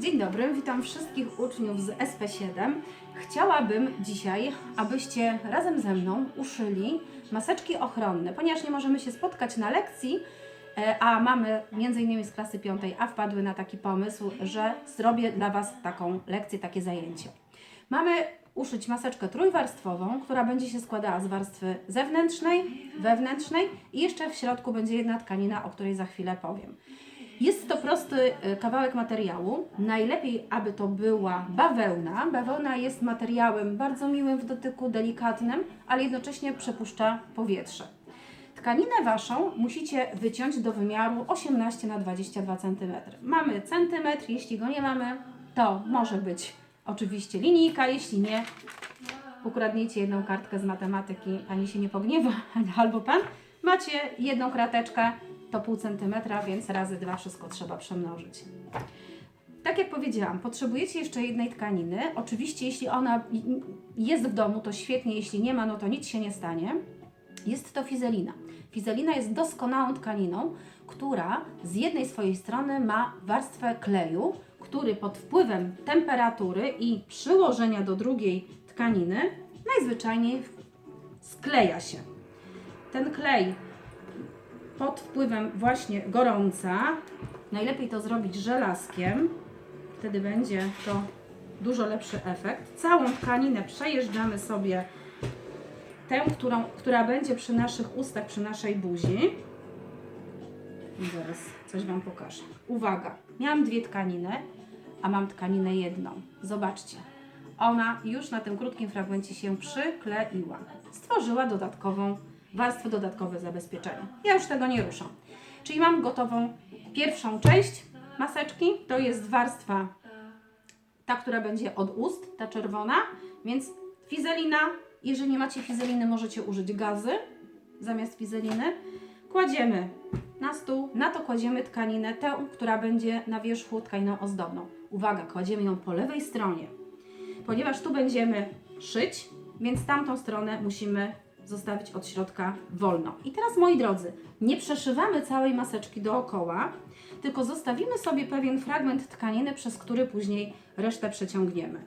Dzień dobry, witam wszystkich uczniów z SP7. Chciałabym dzisiaj, abyście razem ze mną uszyli maseczki ochronne, ponieważ nie możemy się spotkać na lekcji, e, a mamy między innymi z klasy piątej, a wpadły na taki pomysł, że zrobię dla Was taką lekcję, takie zajęcie. Mamy uszyć maseczkę trójwarstwową, która będzie się składała z warstwy zewnętrznej, wewnętrznej i jeszcze w środku będzie jedna tkanina, o której za chwilę powiem. Jest to prosty e, kawałek materiału. Najlepiej, aby to była bawełna. Bawełna jest materiałem bardzo miłym w dotyku, delikatnym, ale jednocześnie przepuszcza powietrze. Tkaninę Waszą musicie wyciąć do wymiaru 18 na 22 cm. Mamy centymetr, jeśli go nie mamy, to może być oczywiście linijka, jeśli nie, ukradniecie jedną kartkę z matematyki, pani się nie pogniewa, albo pan. Macie jedną krateczkę, to pół centymetra, więc razy dwa wszystko trzeba przemnożyć. Tak jak powiedziałam, potrzebujecie jeszcze jednej tkaniny. Oczywiście, jeśli ona jest w domu, to świetnie, jeśli nie ma, no to nic się nie stanie. Jest to fizelina. Fizelina jest doskonałą tkaniną, która z jednej swojej strony ma warstwę kleju, który pod wpływem temperatury i przyłożenia do drugiej tkaniny najzwyczajniej skleja się. Ten klej pod wpływem właśnie gorąca, najlepiej to zrobić żelazkiem, wtedy będzie to dużo lepszy efekt. Całą tkaninę przejeżdżamy sobie tę, którą, która będzie przy naszych ustach, przy naszej buzi. I zaraz coś Wam pokażę. Uwaga, miałam dwie tkaniny, a mam tkaninę jedną. Zobaczcie, ona już na tym krótkim fragmencie się przykleiła. Stworzyła dodatkową warstwę, dodatkowe zabezpieczenie. Ja już tego nie ruszam. Czyli mam gotową pierwszą część maseczki. To jest warstwa ta, która będzie od ust, ta czerwona, więc fizelina. Jeżeli nie macie fizeliny, możecie użyć gazy zamiast fizeliny. Kładziemy na stół, na to kładziemy tkaninę, tę, która będzie na wierzchu tkaniną ozdobną. Uwaga, kładziemy ją po lewej stronie, ponieważ tu będziemy szyć, więc tamtą stronę musimy zostawić od środka wolno. I teraz, moi drodzy, nie przeszywamy całej maseczki dookoła, tylko zostawimy sobie pewien fragment tkaniny, przez który później resztę przeciągniemy.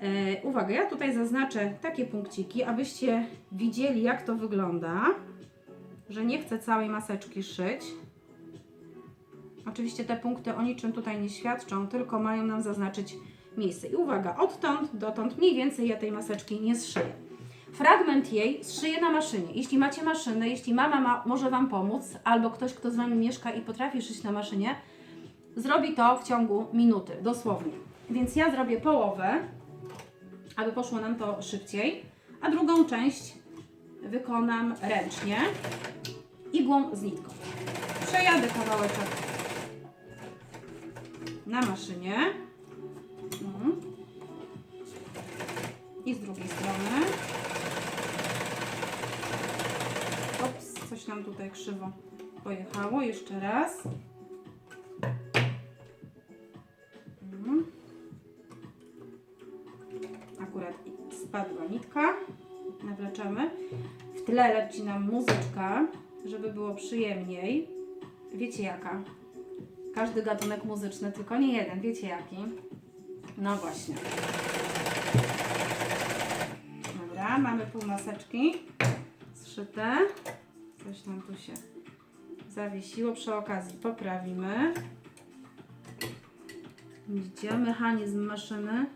E, uwaga, ja tutaj zaznaczę takie punkciki, abyście widzieli, jak to wygląda, że nie chcę całej maseczki szyć. Oczywiście te punkty o niczym tutaj nie świadczą, tylko mają nam zaznaczyć miejsce. I uwaga, odtąd dotąd mniej więcej ja tej maseczki nie zszyję. Fragment jej zszyję na maszynie. Jeśli macie maszynę, jeśli mama ma, może Wam pomóc, albo ktoś, kto z Wami mieszka i potrafi szyć na maszynie, zrobi to w ciągu minuty, dosłownie. Więc ja zrobię połowę, aby poszło nam to szybciej, a drugą część wykonam ręcznie, igłą z nitką. Przejadę kawałeczek na maszynie. Mhm. I z drugiej strony. Coś nam tutaj krzywo pojechało. Jeszcze raz. Mhm. Akurat spadła nitka. Nawleczamy. W tle leci nam muzyczka, żeby było przyjemniej. Wiecie jaka? Każdy gatunek muzyczny, tylko nie jeden. Wiecie jaki? No właśnie. Dobra, mamy pół maseczki zszyte. Coś nam tu się zawiesiło. Przy okazji poprawimy. Widzicie, mechanizm maszyny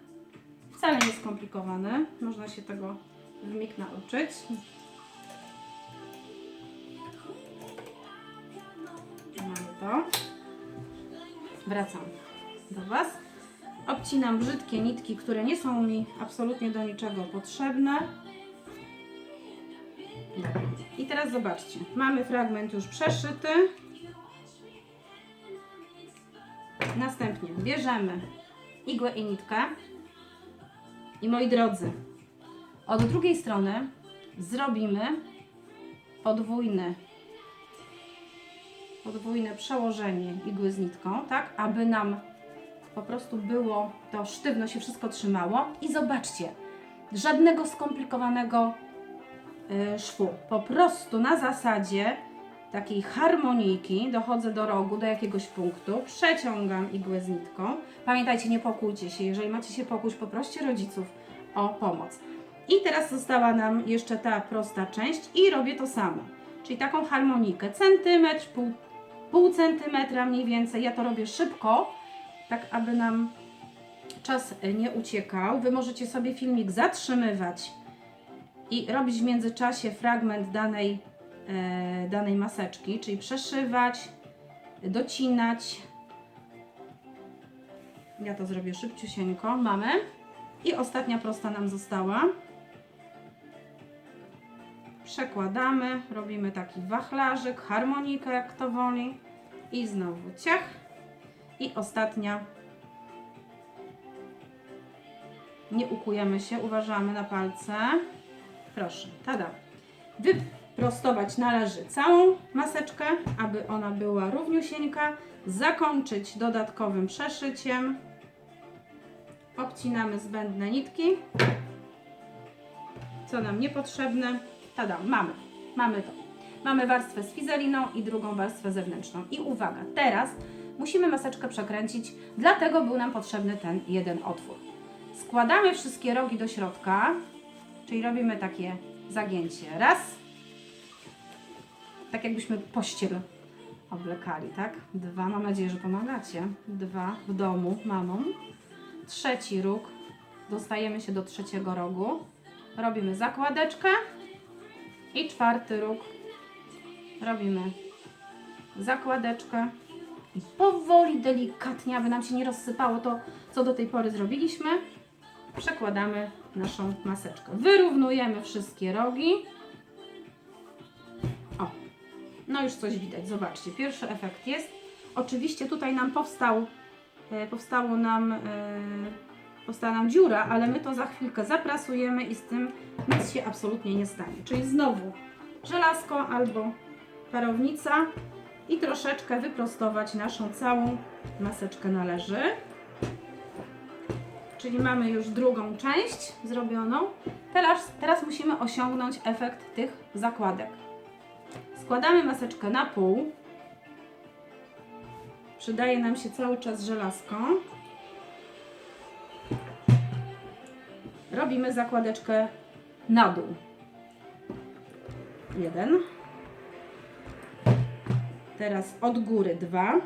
wcale nie skomplikowany. Można się tego w mig nauczyć. Mamy to. Wracam do Was. Obcinam brzydkie nitki, które nie są mi absolutnie do niczego potrzebne. Teraz zobaczcie, mamy fragment już przeszyty. Następnie bierzemy igłę i nitkę. I moi drodzy, od drugiej strony zrobimy podwójny, podwójne przełożenie igły z nitką, tak, aby nam po prostu było to sztywno, się wszystko trzymało. I zobaczcie, żadnego skomplikowanego szwu. Po prostu na zasadzie takiej harmonijki, dochodzę do rogu, do jakiegoś punktu, przeciągam igłę z nitką. Pamiętajcie, nie pokójcie się. Jeżeli macie się pokójć, poproście rodziców o pomoc. I teraz została nam jeszcze ta prosta część i robię to samo. Czyli taką harmonikę, centymetr, pół, pół centymetra mniej więcej. Ja to robię szybko, tak aby nam czas e, nie uciekał. Wy możecie sobie filmik zatrzymywać i robić w międzyczasie fragment danej, e, danej maseczki, czyli przeszywać, docinać. Ja to zrobię szybciusieńko. Mamy. I ostatnia prosta nam została. Przekładamy, robimy taki wachlarzyk, harmonikę jak kto woli. I znowu ciach. I ostatnia. Nie ukujemy się, uważamy na palce. Proszę, tada. Wyprostować należy całą maseczkę, aby ona była równiusieńka. Zakończyć dodatkowym przeszyciem. Obcinamy zbędne nitki. Co nam niepotrzebne. Tada, mamy. Mamy to. Mamy warstwę z fizeliną i drugą warstwę zewnętrzną. I uwaga, teraz musimy maseczkę przekręcić, dlatego był nam potrzebny ten jeden otwór. Składamy wszystkie rogi do środka, czyli robimy takie zagięcie. Raz. Tak jakbyśmy pościel oblekali, tak? Dwa, mam nadzieję, że pomagacie. Dwa w domu mamom. Trzeci róg. Dostajemy się do trzeciego rogu. Robimy zakładeczkę. I czwarty róg. Robimy zakładeczkę. I powoli, delikatnie, aby nam się nie rozsypało to, co do tej pory zrobiliśmy, przekładamy naszą maseczkę. Wyrównujemy wszystkie rogi. O, no już coś widać, zobaczcie, pierwszy efekt jest. Oczywiście tutaj nam powstał, e, powstało nam, e, powstała nam dziura, ale my to za chwilkę zaprasujemy i z tym nic się absolutnie nie stanie. Czyli znowu żelazko albo parownica i troszeczkę wyprostować naszą całą maseczkę należy. Czyli mamy już drugą część zrobioną. Teraz, teraz musimy osiągnąć efekt tych zakładek. Składamy maseczkę na pół. Przydaje nam się cały czas żelazko. Robimy zakładeczkę na dół. Jeden. Teraz od góry dwa.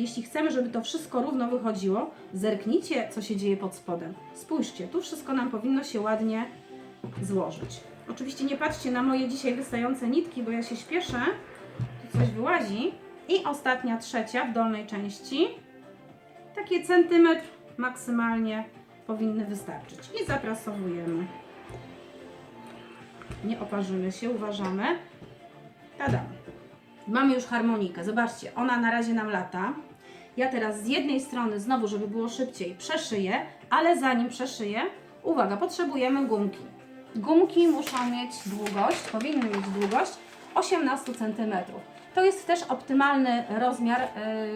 Jeśli chcemy, żeby to wszystko równo wychodziło, zerknijcie, co się dzieje pod spodem. Spójrzcie, tu wszystko nam powinno się ładnie złożyć. Oczywiście nie patrzcie na moje dzisiaj wystające nitki, bo ja się śpieszę. Tu coś wyłazi. I ostatnia, trzecia w dolnej części. Takie centymetr maksymalnie powinny wystarczyć. I zaprasowujemy. Nie oparzymy się, uważamy. Tada. Mamy już harmonikę. Zobaczcie, ona na razie nam lata. Ja teraz z jednej strony, znowu, żeby było szybciej, przeszyję, ale zanim przeszyję, uwaga, potrzebujemy gumki. Gumki muszą mieć długość, powinny mieć długość 18 cm. To jest też optymalny rozmiar y,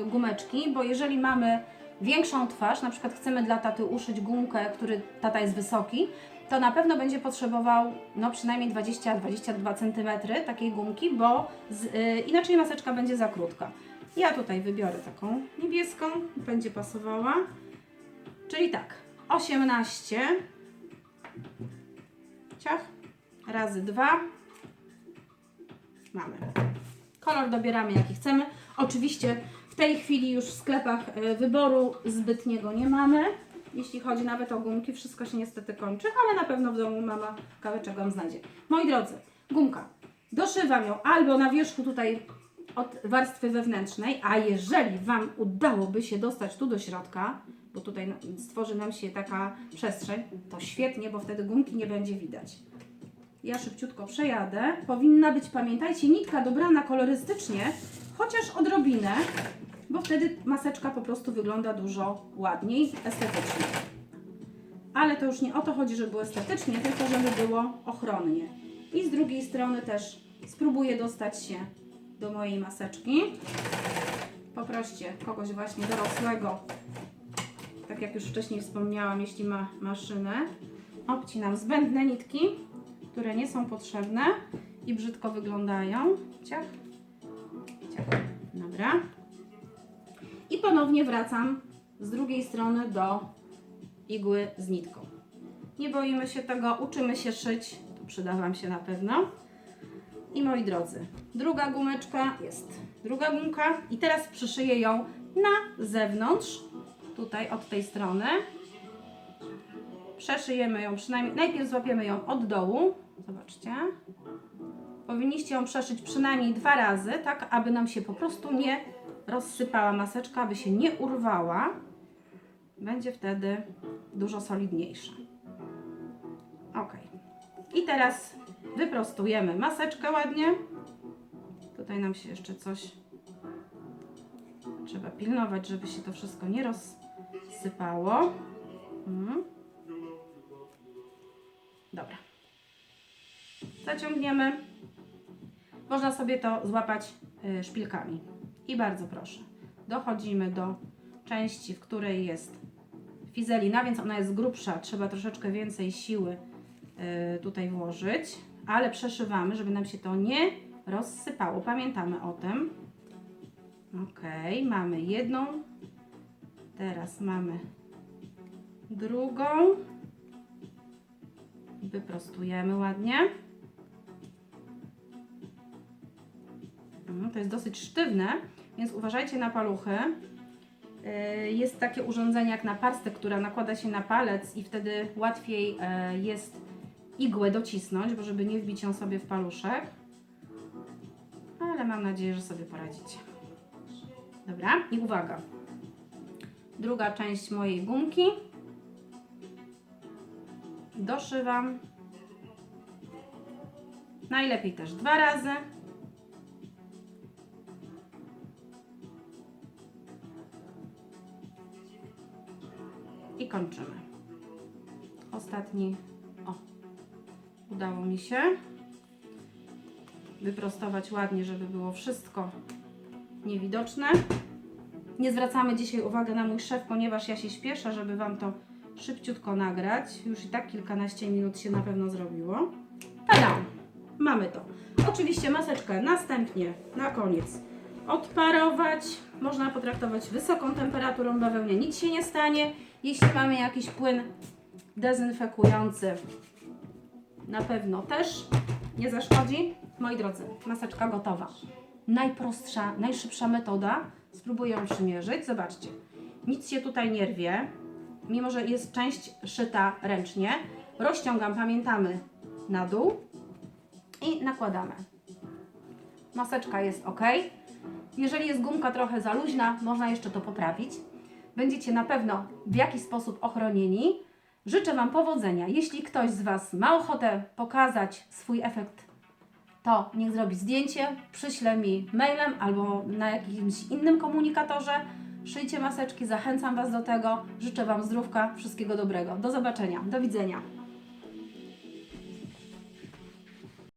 gumeczki, bo jeżeli mamy większą twarz, na przykład chcemy dla taty uszyć gumkę, który tata jest wysoki, to na pewno będzie potrzebował no przynajmniej 20-22 cm takiej gumki, bo z, y, inaczej maseczka będzie za krótka. Ja tutaj wybiorę taką niebieską, będzie pasowała. Czyli tak, 18 ciach razy 2 mamy. Kolor dobieramy jaki chcemy. Oczywiście w tej chwili już w sklepach y, wyboru zbytniego nie mamy. Jeśli chodzi nawet o gumki, wszystko się niestety kończy, ale na pewno w domu mama kawyczek Wam znajdzie. Moi drodzy, gumka. Doszywam ją albo na wierzchu tutaj od warstwy wewnętrznej, a jeżeli Wam udałoby się dostać tu do środka, bo tutaj stworzy nam się taka przestrzeń, to świetnie, bo wtedy gumki nie będzie widać. Ja szybciutko przejadę. Powinna być, pamiętajcie, nitka dobrana kolorystycznie, chociaż odrobinę, bo wtedy maseczka po prostu wygląda dużo ładniej, estetycznie. Ale to już nie o to chodzi, żeby było estetycznie, tylko żeby było ochronnie. I z drugiej strony też spróbuję dostać się do mojej maseczki. Poproście kogoś właśnie dorosłego, tak jak już wcześniej wspomniałam, jeśli ma maszynę. Obcinam zbędne nitki, które nie są potrzebne i brzydko wyglądają. Ciach. Dobra. I ponownie wracam z drugiej strony do igły z nitką. Nie boimy się tego, uczymy się szyć, to przyda Wam się na pewno. I moi drodzy, druga gumeczka jest druga gumka i teraz przyszyję ją na zewnątrz, tutaj od tej strony. Przeszyjemy ją przynajmniej, najpierw złapiemy ją od dołu, zobaczcie. Powinniście ją przeszyć przynajmniej dwa razy, tak aby nam się po prostu nie rozsypała maseczka, aby się nie urwała. Będzie wtedy dużo solidniejsza. Ok. I teraz wyprostujemy maseczkę ładnie. Tutaj nam się jeszcze coś trzeba pilnować, żeby się to wszystko nie rozsypało. Mhm. Dobra. Zaciągniemy. Można sobie to złapać y, szpilkami. I bardzo proszę. Dochodzimy do części, w której jest fizelina, więc ona jest grubsza. Trzeba troszeczkę więcej siły y, tutaj włożyć, ale przeszywamy, żeby nam się to nie rozsypało. Pamiętamy o tym. Ok, mamy jedną. Teraz mamy drugą. Wyprostujemy ładnie. Mm, To jest dosyć sztywne, więc uważajcie na paluchy. Yy, Jest takie urządzenie jak naparstek, która nakłada się na palec i wtedy łatwiej e, jest igłę docisnąć, bo żeby nie wbić ją sobie w paluszek. Ale mam nadzieję, że sobie poradzicie. Dobra, i uwaga. Druga część mojej gumki. Doszywam. Najlepiej też dwa razy. I kończymy. Ostatni. Udało mi się wyprostować ładnie, żeby było wszystko niewidoczne. Nie zwracamy dzisiaj uwagi na mój szef, ponieważ ja się śpieszę, żeby Wam to szybciutko nagrać. Już i tak kilkanaście minut się na pewno zrobiło. Tada! Mamy to. Oczywiście maseczkę następnie na koniec odparować. Można potraktować wysoką temperaturą bawełnię. Nic się nie stanie. Jeśli mamy jakiś płyn dezynfekujący, na pewno też nie zaszkodzi. Moi drodzy, maseczka gotowa. Najprostsza, najszybsza metoda. Spróbuję ją przymierzyć. Zobaczcie, nic się tutaj nie rwie, mimo że jest część szyta ręcznie. Rozciągam, pamiętamy, na dół i nakładamy. Maseczka jest ok. Jeżeli jest gumka trochę za luźna, można jeszcze to poprawić. Będziecie na pewno w jakiś sposób ochronieni. Życzę Wam powodzenia. Jeśli ktoś z Was ma ochotę pokazać swój efekt, to niech zrobi zdjęcie, przyśle mi mailem albo na jakimś innym komunikatorze. Szyjcie maseczki, zachęcam Was do tego. Życzę Wam zdrówka, wszystkiego dobrego. Do zobaczenia, do widzenia.